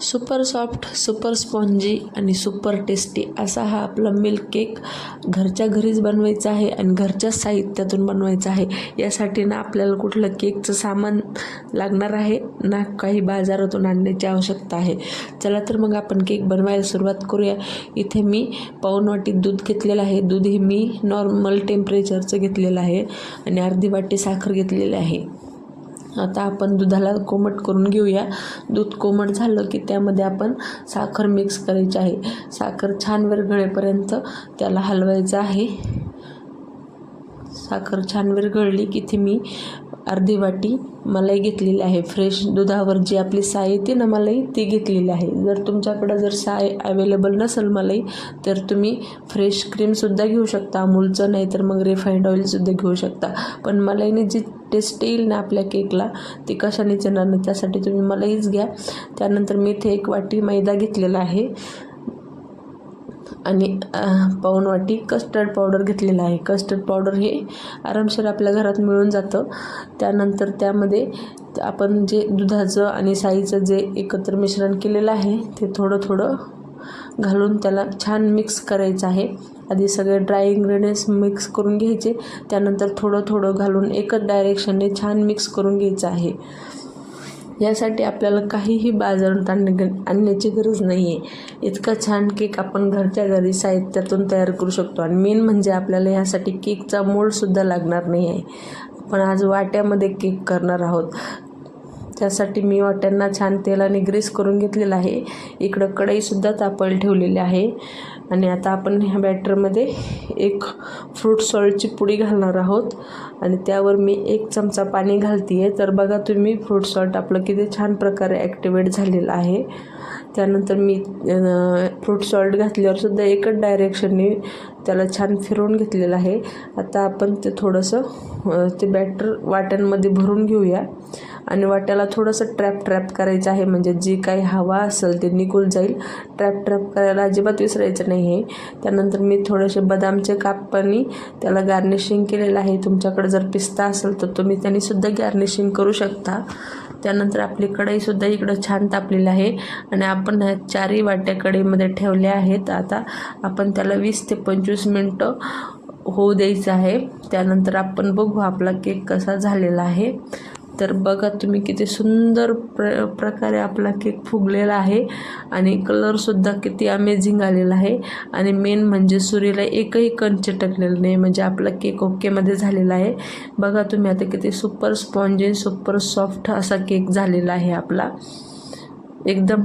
Super soft super spongy आणि super tasty असा हा आपला मिल्क केक घरच्या घरीच बनवायचा आहे आणि घरच्या साहित्यातून बनवायचा आहे. यासाठी ना आपल्याला कुठलं केकचं सामान लागणार आहे ना काही बाजारातून आणण्याची आवश्यकता आहे. चला तर मग आपण केक बनवायला सुरुवात करूया. इथे मी पाऊन वाटी दूध घेतलेलं आहे. दूध हे मी नॉर्मल टेम्परेचरचं घेतलेलं आहे आणि अर्धी वाटी साखर घेतलेली आहे. आता आपण दुधाला कोमट करून घेऊया. दूध कोमट झालं की त्यामध्ये आपण साखर मिक्स करायची आहे. साखर छान विरघळेपर्यंत त्याला हलवायचं आहे. साखर छान विरघळली की ती मी अर्धी वाटी मलाई घेतलेली आहे. फ्रेश दुधावर जी आपली साय येते ना मलाई ती घेतलेली आहे. जर तुमच्याकडं जर साय अवेलेबल नसेल मलाई तर तुम्ही फ्रेश क्रीमसुद्धा घेऊ शकता. अमूलचं नाही तर मग रिफाईंड ऑइलसुद्धा घेऊ शकता. पण मलाईने जी टेस्ट येईल ना आपल्या केकला ती कशानेच येणार नाही. त्यासाठी तुम्ही मलाईच घ्या. त्यानंतर मी इथे एक वाटी मैदा घेतलेला आहे. आणि पाऊण वाटी कस्टर्ड पावडर घेतलेला आहे. कस्टर्ड पावडर हे आरामशीर आपल्या घरात मिळून जातं. त्यानंतर त्यामध्ये आपण जे दुधाचं आणि साईचं जे एकत्र मिश्रण केलेलं आहे ते थोडं थोडं घालून त्याला छान मिक्स करायचं आहे. आधी सगळे ड्राय इन्ग्रेडियंट्स मिक्स करून घ्यायचे. त्यानंतर थोडं थोडं घालून एकच डायरेक्शनने छान मिक्स करून घ्यायचं आहे. यासाठी आपल्याला काहीही बाजारात आणण्या आणण्याची गरज नाही आहे इतका छान केक आपण घरच्या घरी साहित्यातून तयार करू शकतो. आणि मेन म्हणजे आपल्याला यासाठी केकचा मोल्डसुद्धा लागणार नाही आहे आपण आज वाट्यामध्ये केक करणार आहोत. त्यासाठी मी वाट्यांना छान तेलाने ग्रीस करून घेतलेलं आहे. इकडं कढईसुद्धा तापल ठेवलेली आहे. आणि आता आपण ह्या बॅटरमध्ये एक फ्रूट सॉल्टची पुडी घालणार आहोत. आणि त्यावर मी एक चमचा पाणी घालते आहे तर बघा तुम्ही फ्रूट सॉल्ट आपलं किती छान प्रकारे ॲक्टिवेट झालेलं आहे. त्यानंतर मी फ्रूट सॉल्ट घातल्यावरसुद्धा एकच डायरेक्शनने त्याला छान फिरवून घेतलेलं आहे. आता आपण ते थोडंसं ते बॅटर वाट्यांमध्ये भरून घेऊया. आणि वाट्याला थोडंसं ट्रॅप ट्रॅप करायचं आहे. म्हणजे जी काही हवा असेल ते निघून जाईल. ट्रॅप ट्रॅप करायला अजिबात विसरायचं नाही आहे त्यानंतर मी थोडेसे बदामचे कापपणी त्याला गार्निशिंग केलेलं आहे. तुमच्याकडे जर पिस्ता असेल तर तुम्ही त्यांनीसुद्धा गार्निशिंग करू शकता. त्यानंतर आपली कढईसुद्धा इकडं छान तापलेली आहे. आणि आपण ह्या चारही वाट्या कढईमध्ये ठेवल्या आहेत. आता आपण त्याला वीस ते पंचवीस मिनटं होऊ द्यायचं आहे. त्यानंतर आपण बघू आपला केक कसा झालेला आहे. तर बघा तुम्ही किती सुंदर प्र प्रकारे आपला केक फुगलेला आहे. आणि कलरसुद्धा किती अमेझिंग आलेला आहे. आणि मेन म्हणजे सुरीला एकही कण चिटकलेलं नाही. म्हणजे आपला केक ओकेमध्ये झालेला आहे. बघा तुम्ही आता किती सुपर स्पॉन्जी सुपर सॉफ्ट असा केक झालेला आहे आपला. एकदम